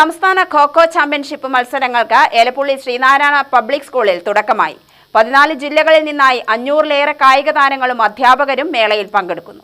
സംസ്ഥാന ഖോഖോ ചാമ്പ്യൻഷിപ്പ് മത്സരങ്ങൾക്ക് ഏലപ്പുള്ളി ശ്രീനാരായണ പബ്ലിക് സ്കൂളിൽ തുടക്കമായി. പതിനാല് ജില്ലകളിൽ നിന്നായി അഞ്ഞൂറിലേറെ കായിക താരങ്ങളും അധ്യാപകരും മേളയിൽ പങ്കെടുക്കുന്നു.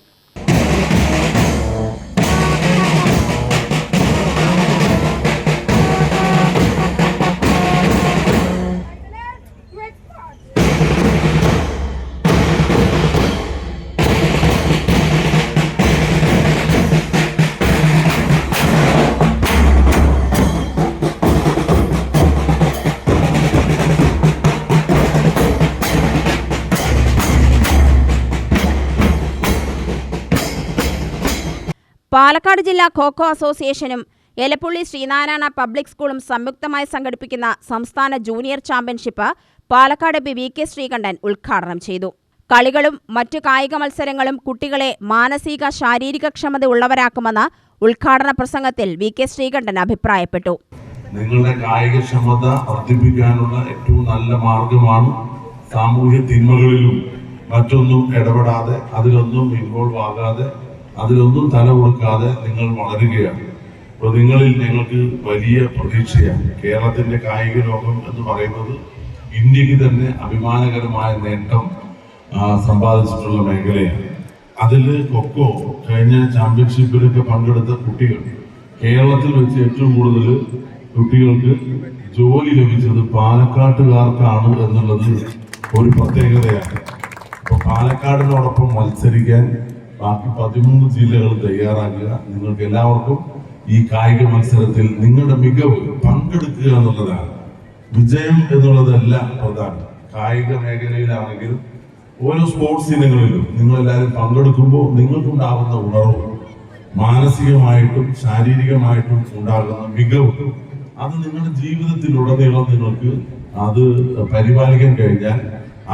പാലക്കാട് ജില്ലാ ഖോഖോ അസോസിയേഷനും എലപ്പുള്ളി ശ്രീനാരായണ പബ്ലിക് സ്കൂളും സംയുക്തമായി സംഘടിപ്പിക്കുന്ന സംസ്ഥാന junior championship Palakkad B V K Sreekandan ഉദ്ഘാടനം ചെയ്തു. കളികളും മറ്റു കായിക മത്സരങ്ങളും കുട്ടികളെ മാനസിക ശാരീരിക ക്ഷമത ഉള്ളവരാക്കുമെന്ന് ഉദ്ഘാടന പ്രസംഗത്തിൽ വി കെ ശ്രീകണ്ഠൻ അഭിപ്രായപ്പെട്ടു. നിങ്ങളുടെ കായികക്ഷമത വർദ്ധിപ്പിക്കാനുള്ള ഏറ്റവും നല്ല മാർഗമാണ് സാമൂഹ്യ തിന്മകളിലും മറ്റൊന്നും ഇടപെടാതെ അതിലൊന്നും ഇൻവോൾവ് ആകാതെ അതിലൊന്നും തല കൊടുക്കാതെ നിങ്ങൾ വളരുകയാണ്. അപ്പോൾ നിങ്ങളിൽ ഞങ്ങൾക്ക് വലിയ പ്രതീക്ഷയാണ്. കേരളത്തിന്റെ കായിക ലോകം എന്ന് പറയുന്നത് ഇന്ത്യയ്ക്ക് തന്നെ അഭിമാനകരമായ നേട്ടം സമ്പാദിച്ചിട്ടുള്ള മേഖലയാണ്. അതിൽ കൊക്കോ കഴിഞ്ഞ ചാമ്പ്യൻഷിപ്പിലൊക്കെ പങ്കെടുത്ത കുട്ടികൾ കേരളത്തിൽ വെച്ച് ഏറ്റവും കൂടുതൽ കുട്ടികൾക്ക് ജോലി ലഭിച്ചത് പാലക്കാട്ടുകാർക്കാണ് എന്നുള്ളത് ഒരു പ്രത്യേകതയാണ്. അപ്പൊ പാലക്കാടിനോടൊപ്പം മത്സരിക്കാൻ ബാക്കി പതിമൂന്ന് ജില്ലകൾ തയ്യാറാക്കുക. നിങ്ങൾക്ക് എല്ലാവർക്കും ഈ കായിക മത്സരത്തിൽ നിങ്ങളുടെ മികവ് പങ്കെടുക്കുക എന്നുള്ളതാണ്. വിജയം എന്നുള്ളതല്ല പ്രധാനം. കായിക മേഖലയിലാണെങ്കിലും ഓരോ സ്പോർട്സ് ഇനങ്ങളിലും നിങ്ങൾ എല്ലാവരും പങ്കെടുക്കുമ്പോൾ നിങ്ങൾക്കുണ്ടാകുന്ന ഉണർവ് മാനസികമായിട്ടും ശാരീരികമായിട്ടും ഉണ്ടാകുന്ന മികവ് അത് നിങ്ങളുടെ ജീവിതത്തിലുടനീളം നിങ്ങൾക്ക് അത് പരിപാലിക്കാൻ കഴിഞ്ഞാൽ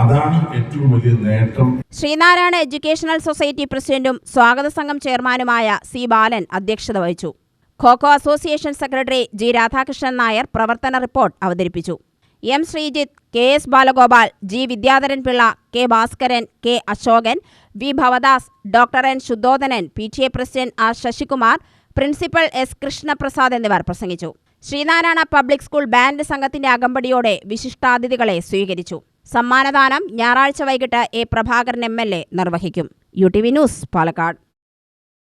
അതാണ് ഏറ്റവും വലിയ നേട്ടം. ശ്രീനാരായണ എഡ്യൂക്കേഷണൽ സൊസൈറ്റി പ്രസിഡന്റും സ്വാഗത സംഘം ചെയർമാനുമായ സി ബാലൻ അധ്യക്ഷത വഹിച്ചു. Kho kho association secretary G Radhakrishnan Nair പ്രവർത്തന റിപ്പോർട്ട് അവതരിപ്പിച്ചു. M Sreejith K S Balagopal G Vidyadharan Pillai K Bhaskaran K Ashokan V Bhavadas doctor N Suddhodanan P T A president R Sasikumar principal S Krishnaprasad എന്നിവർ പ്രസംഗിച്ചു. Sreenarayana public school band സംഘത്തിന്റെ അകമ്പടിയോടെ വിശിഷ്ടാതിഥികളെ സ്വീകരിച്ചു. സമ്മാനദാനം ഞായറാഴ്ച വൈകിട്ട് A Prabhakaran M L A നിർവഹിക്കും. U T V news Palakkad.